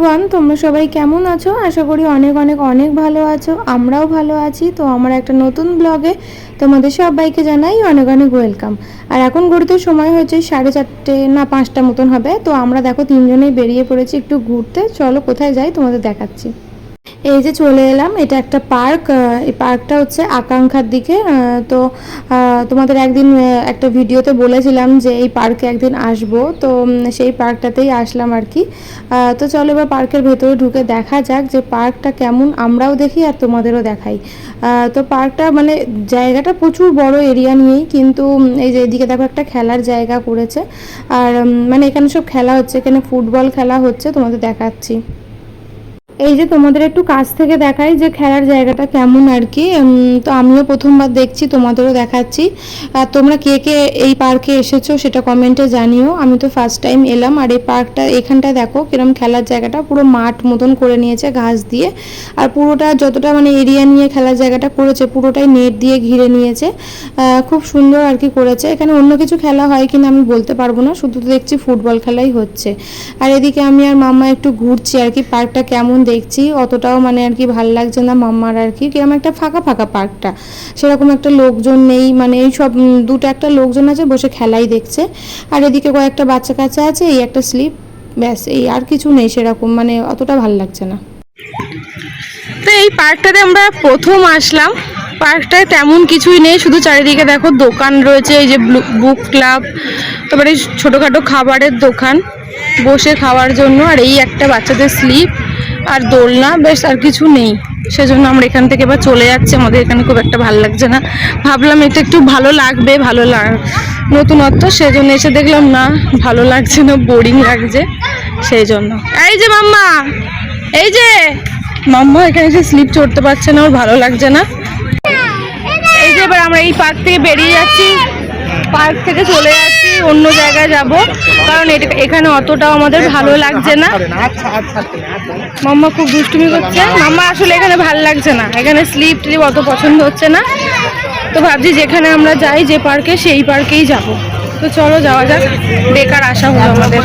Everyone তোমরা সবাই কেমন আছো? আশা করি অনেক অনেক অনেক ভালো আছো। আমরাও ভালো আছি। তো আমার একটা নতুন ব্লগে তোমাদের সবাইকে জানাই অনেক অনেক ওয়েলকাম আর এখন ঘুরতে সময় হয়েছে সাড়ে চারটে না পাঁচটা মতন হবে। তো আমরা দেখো তিনজনেই বেরিয়ে পড়েছি একটু ঘুরতে। চলো কোথায় যাই তোমাদের দেখাচ্ছি। এই যে চলে এলাম, এটা একটা পার্ক এই পার্কটা হচ্ছে আকাঙ্ক্ষার দিকে তো তোমাদের একদিন একটা ভিডিওতে বলেছিলাম যে এই পার্কে একদিন আসব, তো সেই পার্কটাতেই আসলাম আর কি। তো চলো এবার পার্কের ভেতরে ঢুকে দেখা যাক যে পার্কটা কেমন, আমরাও দেখি আর তোমাদেরও দেখাই। তো পার্কটা মানে জায়গাটা প্রচুর বড় এরিয়া নিয়েই, কিন্তু এই যে এদিকে দেখো একটা খেলার জায়গা করেছে, আর মানে এখানে সব খেলা হচ্ছে, এখানে ফুটবল খেলা হচ্ছে, তোমাদের দেখাচ্ছি। এই যে তোমাদের একটু কাছ থেকে দেখাই যে খেলার জায়গাটা কেমন আর কি। তো আমিও প্রথমবার দেখছি, তোমাদেরও দেখাচ্ছি। আর তোমরা কে কে এই পার্কে এসেছ সেটা কমেন্টে জানিও। আমি তো ফার্স্ট টাইম এলাম আর এই পার্কটা, এখানটায় দেখো কিরম খেলার জায়গাটা, পুরো মাঠ মতন করে নিয়েছে ঘাস দিয়ে। আর পুরোটা যতটা মানে এরিয়া নিয়ে খেলার জায়গাটা করেছে, পুরোটাই নেট দিয়ে ঘিরে নিয়েছে। খুব সুন্দর আর কি করেছে। এখানে অন্য কিছু খেলা হয় কিনা আমি বলতে পারব না, শুধু তো দেখছি ফুটবল খেলাই হচ্ছে। আর এদিকে আমি আর মাম্মা একটু ঘুরছি আর কি, পার্কটা কেমন দেখছি, অতটাও মানে আর কি ভালো লাগছে না মাম্মার আর কি। কীরকম একটা ফাঁকা ফাঁকা পার্কটা। সেরকম একটা লোকজন নেই মানে এই সব দুটো একটা লোকজন আছে বসে খেলাই দেখছে। আর এদিকে কয়েকটা বাচ্চা কাচ্চা আছে, এই একটা স্লিপ, ব্যাস, এই আর কিছু নেই সেরকম মানে অতটা ভালো লাগছে না। তো এই পার্কটাতে আমরা প্রথম আসলাম। পার্কটায় তেমন কিছুই নেই, শুধু চারিদিকে দেখো দোকান রয়েছে, এই যে বুক ক্লাব, তারপরে ছোটোখাটো খাবারের দোকান, বসে খাওয়ার জন্য, আর এই একটা বাচ্চাদের স্লিপ। আর দোলনা, বেশ আর কিছু নেই। সেজন্য আমরা এখান থেকে এবার চলে যাচ্ছি। আমাদের এখানে খুব একটা ভালো লাগছে না। ভাবলাম এটা একটু ভালো লাগবে, ভালো লাগ নতুনত্ব। সেজন্য এসে দেখলাম, না, ভালো লাগছে না বোরিং লাগছে। সেই জন্য এই যে মাম্মা, এই যে। মাম্মা, এখানে এসে স্লিপ চড়তে পারছে না, ওর ভালো লাগছে না। এই যে এবার আমরা এই পার্ক থেকে বেরিয়ে যাচ্ছি। পার্ক থেকে চলে যাচ্ছি। অন্য জায়গায় যাব। কারণ এখানে অতটাও আমাদের ভালো লাগছে না। মাম্মা খুব দুষ্টুমি করছে। মাম্মা আসলে এখানে ভালো লাগছে না। এখানে স্লিপ টিপ অত পছন্দ হচ্ছে না। তো ভাবছি যেখানে আমরা যাই, যে পার্কে, সেই পার্কেই যাব। তো চলো যাওয়া যাক। বেকার আসা হলো আমাদের।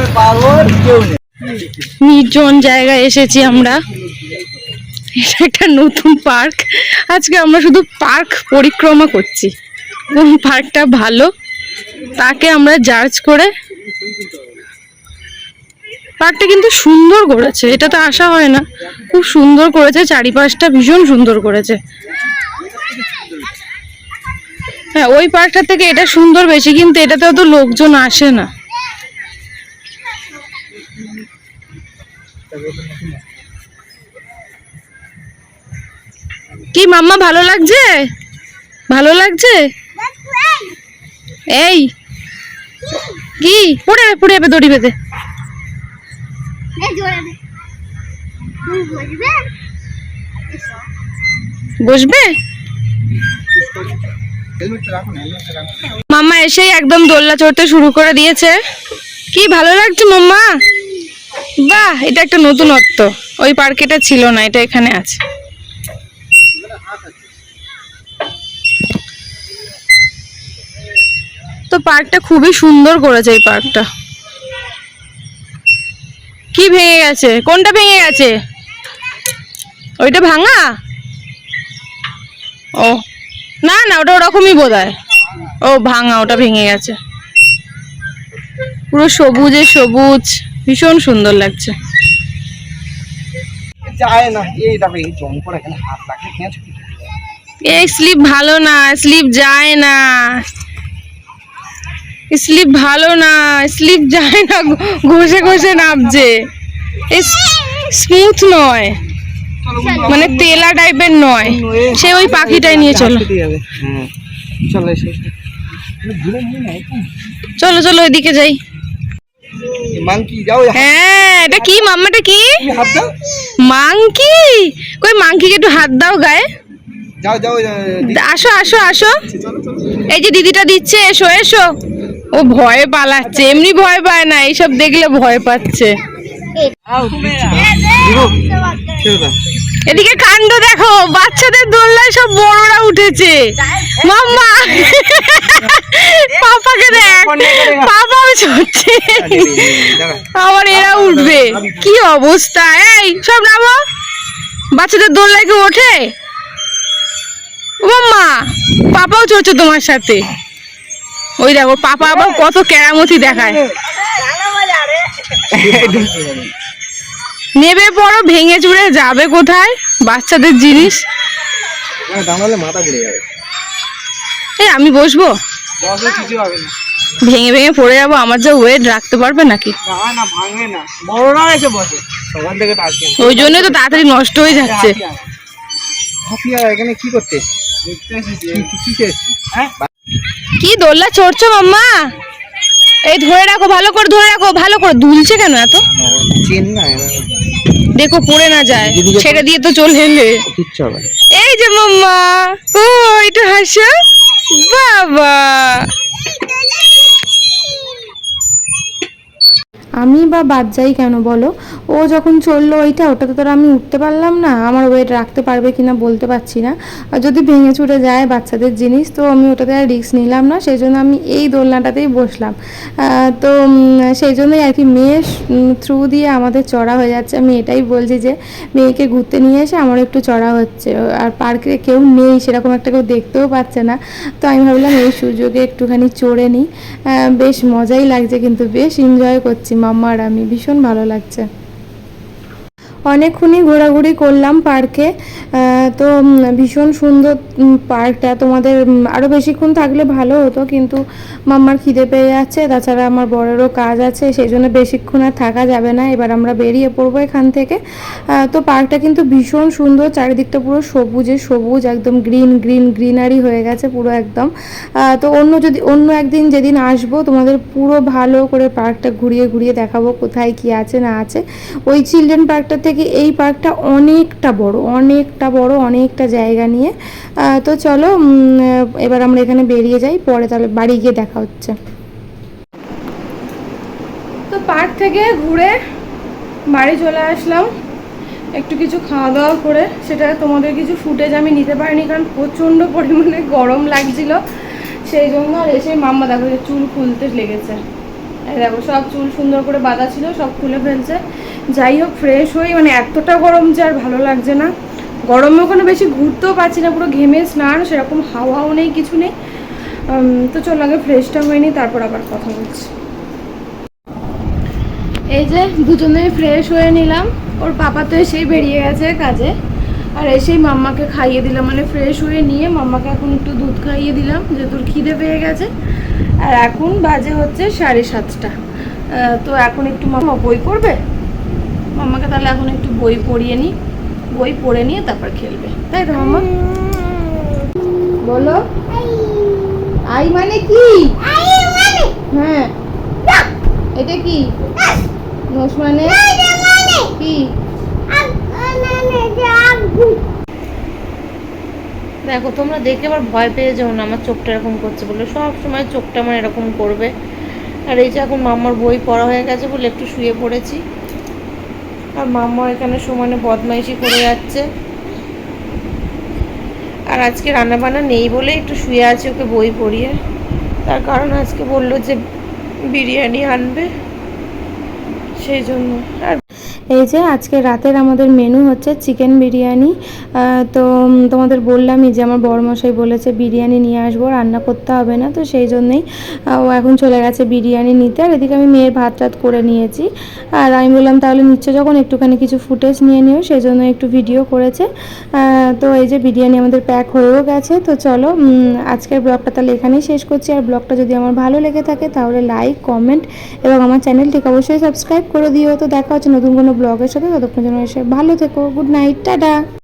নির্জন জায়গায় এসেছি আমরা। এটা একটা নতুন পার্ক। আজকে আমরা শুধু পার্ক পরিক্রমা করছি। কোন পার্কটা ভালো। তাকে আমরা জার্জ করে পার্কটা কিন্তু সুন্দর করেছে, এটা তো আশা হয় না। খুব সুন্দর করেছে, চারিপাশটা ভীষণ সুন্দর করেছে। হ্যাঁ ওই পার্কটা থেকে এটা সুন্দর বেশি, কিন্তু এটাতে অত লোকজন আসে না। কি মাম্মা, ভালো লাগছে? ভালো লাগছে? এই। কি? পড়ে যাবে পড়ে যাবে দড়ি বেঁধে। বসবে? মাম্মা এসেই একদম দোলনা চড়তে শুরু করে দিয়েছে। কি ভালো লাগছে মাম্মা? বাহ এটা একটা নতুনত্ব। ওই পার্কেটা ছিল না এটা এখানে আছে। তো পার্কটা খুবই সুন্দর করেছে এই পার্কটা। কি ভেঙে গেছে? কোনটা ভেঙে গেছে? ওইটা ভাঙা? ও। না না ওটা ওরকমই বোধ ও ভাঙা ওটা ভেঙে গেছে। পুরো সবুজে সবুজ ভীষণ সুন্দর লাগছে। এই স্লিপ ভালো না স্লিপ যায় না। স্লিপ ভালো না স্লিপ যায় না ঘষে ঘষে নামছে। স্মুথ নয়। মানে তেলা টাইপের নয়। সে ওই পাখিটাই নিয়ে চলো। চলো চলো ওইদিকে যাই। হ্যাঁ এটা কি মাম্মাটা কি? মাংকি? কই মাংকিকে একটু হাত দাও গায়ে। আসো আসো আসো। এই যে দিদিটা দিচ্ছে এসো এসো। ও ভয়ে পালাচ্ছে, এমনি ভয় পায় না, এইসব দেখলে ভয় পাচ্ছে। এদিকে কাণ্ড দেখো, বাচ্চাদের দোলনায় সব বড়রা উঠেছে। মাম্মা! পাপাকে দেখ পাপাও চড়ছে আবার এরা উঠবে। কি অবস্থা? এই, সব নামো। বাচ্চাদের দোলনায় কি ওঠে? ও মা পাপাও চড়ছে তোমার সাথে। ওই দেখো, পাপা আবার কত কেরামতি দেখায়। নেবে পড়ো, ভেঙে চুড়ে যাবে কোথায়? বাচ্চাদের জিনিস। এই, আমি বসবো? ভেঙে ভেঙে পড়ে যাব, আমার যা ওয়েট রাখতে পারবে নাকি? ওই জন্যই তো তাড়াতাড়ি নষ্ট হয়ে যাচ্ছে। কি করতে কি দোল্লা চড়ছো মাম্মা? এই ধরে রাখো ভালো করে ধরে রাখো ভালো করে। দুলছে কেন এত? দেখো পড়ে না যায়। ছেড়ে দিয়ে তো চলে এলে। এই যে মাম্মা ও এটা হাসো? বাবা। আমি বা বাদ যাই কেন বলো? ও যখন চলল ওইটা, ওটাতে তো আমি উঠতে পারলাম না। আমার ওয়েট রাখতে পারবে কিনা বলতে পারছি না। আর যদি ভেঙে চুরে যায় বাচ্চাদের জিনিস, তো আমি ওটাতে আর রিস্ক নিলাম না। সেই জন্য আমি এই দোলনাটাতেই বসলাম। তো সেই জন্যই আর কি মেয়ের থ্রু দিয়ে আমাদের চড়া হয়ে যাচ্ছে। আমি এটাই বলছি যে, মেয়েকে ঘুরতে নিয়ে এসে আমার একটু চড়া হচ্ছে। আর পার্কে কেউ নেই, সেরকম একটা কেউ দেখতেও পাচ্ছে না। তো আমি ভাবলাম এই সুযোগে একটুখানি চড়ে নিই। বেশ মজাই লাগছে কিন্তু, বেশ এনজয় করছি। মাম্মা আর আমি ভীষণ ভালো লাগছে। অনেকক্ষণই ঘোরাঘুরি করলাম পার্কে তো ভীষণ সুন্দর পার্কটা তোমাদের আরও বেশিক্ষণ থাকলে ভালো হতো, কিন্তু মাম্মার খিদে পেয়ে যাচ্ছে। তাছাড়া আমার বড়েরও কাজ আছে, সেই জন্য বেশিক্ষণ আর থাকা যাবে না। এবার আমরা বেরিয়ে পড়ব এখান থেকে। তো পার্কটা কিন্তু ভীষণ সুন্দর, চারিদিকটা পুরো সবুজে সবুজ, একদম গ্রিন গ্রিন গ্রিনারি হয়ে গেছে পুরো একদম। তো অন্য যদি, অন্য একদিন যেদিন আসব, তোমাদের পুরো ভালো করে পার্কটা ঘুরিয়ে ঘুরিয়ে দেখাবো কোথায় কি আছে না আছে। ওই চিলড্রেন পার্কটা থেকে এই পার্কটা অনেকটা বড় অনেকটা বড়, অনেকটা জায়গা নিয়ে। তো চলো এবার আমরা এখানে বেরিয়ে যাই, পরে তাহলে বাড়ি গিয়ে দেখা হচ্ছে। তো পার্ক থেকে ঘুরে বাড়ি চলে আসলাম। একটু কিছু খাওয়া দাওয়া করে, সেটা তোমাদের কিছু ফুটেজ আমি নিতে পারিনি, কারণ প্রচণ্ড পরিমাণে গরম লাগছিল। সেই জন্য আর এসে মাম্মা দেখো চুল খুলতে লেগেছে। দেখো, সব চুল সুন্দর করে বাঁধা ছিল, সব খুলে ফেলছে। যাই হোক ফ্রেশ হই মানে এতটা গরম যে আর ভালো লাগছে না। গরমে ওখানে বেশি ঘুরতেও পারছি না, পুরো ঘেমে স্নান, সেরকম হাওয়াও নেই, কিছু নেই। তো চলো আগে ফ্রেশটা হয়নি তারপর আবার কথা বলছি। এই যে দুজনে ফ্রেশ হয়ে নিলাম, ওর পাপা তো এসেই বেরিয়ে গেছে কাজে। আর এসেই মাম্মাকে খাইয়ে দিলাম মানে ফ্রেশ হয়ে নিয়ে মাম্মাকে এখন একটু দুধ খাইয়ে দিলাম যে তোর খিদে পেয়ে গেছে। আর এখন বাজে হচ্ছে সাড়ে সাতটা। তো এখন একটু মাম্মা বই পড়বে? মাম্মাকে তাহলে এখন একটু বই পড়িয়ে নিই বই পড়ে নিয়ে তারপর খেলবে। তাই তো মাম্মা বলো। আই মানে কি? হ্যাঁ। এটা কি? নোস মানে? কি? দেখো, তোমরা দেখে আবার ভয় পেয়ে যাও না, আমার চোখটা এরকম করছে বলে। সব সময় চোখটা আমার এরকম করবে। আর এই যে এখন মাম্মার বই পড়া হয়ে গেছে বলে একটু শুয়ে পড়েছি। আর মাম্মা এখানে সমানে বদমাইশি করে যাচ্ছে। আর আজকে রান্না বান্না নেই বলে একটু শুয়ে আছে ওকে বই পড়িয়ে। তার কারণ আজকে বলল যে বিরিয়ানি আনবে। সেই জন্য। আর এই যে আজকে রাতের আমাদের মেনু হচ্ছে চিকেন বিরিয়ানি। তো তোমাদের বললামই যে আমার বড়মশাই বলেছে বিরিয়ানি নিয়ে আসব, রান্না করতে হবে না, তো সেই জন্যই ও এখন চলে গেছে বিরিয়ানি নিতে, আর এদিকে আমি মেয়ের ভাত টাত করে নিয়েছি। আর আমি বললাম, তাহলে নিচ্ছে যখন একটুখানি কিছু ফুটেজ নিয়ে নিও, সেই জন্য একটু ভিডিও করেছে। তো এই যে বিরিয়ানি আমাদের প্যাক হয়েও গেছে, তো চলো আজকের ব্লগটা তাহলে এখানেই শেষ করছি। আর ব্লগটা যদি আমার ভালো লেগে থাকে, তাহলে লাইক কমেন্ট এবং আমার চ্যানেলটিকে অবশ্যই সাবস্ক্রাইব করে দিও। তো দেখা হচ্ছে নতুন কোনো ব্লগের সাথে ততক্ষণ জন্য এসে ভালো থেকো। Good night tata.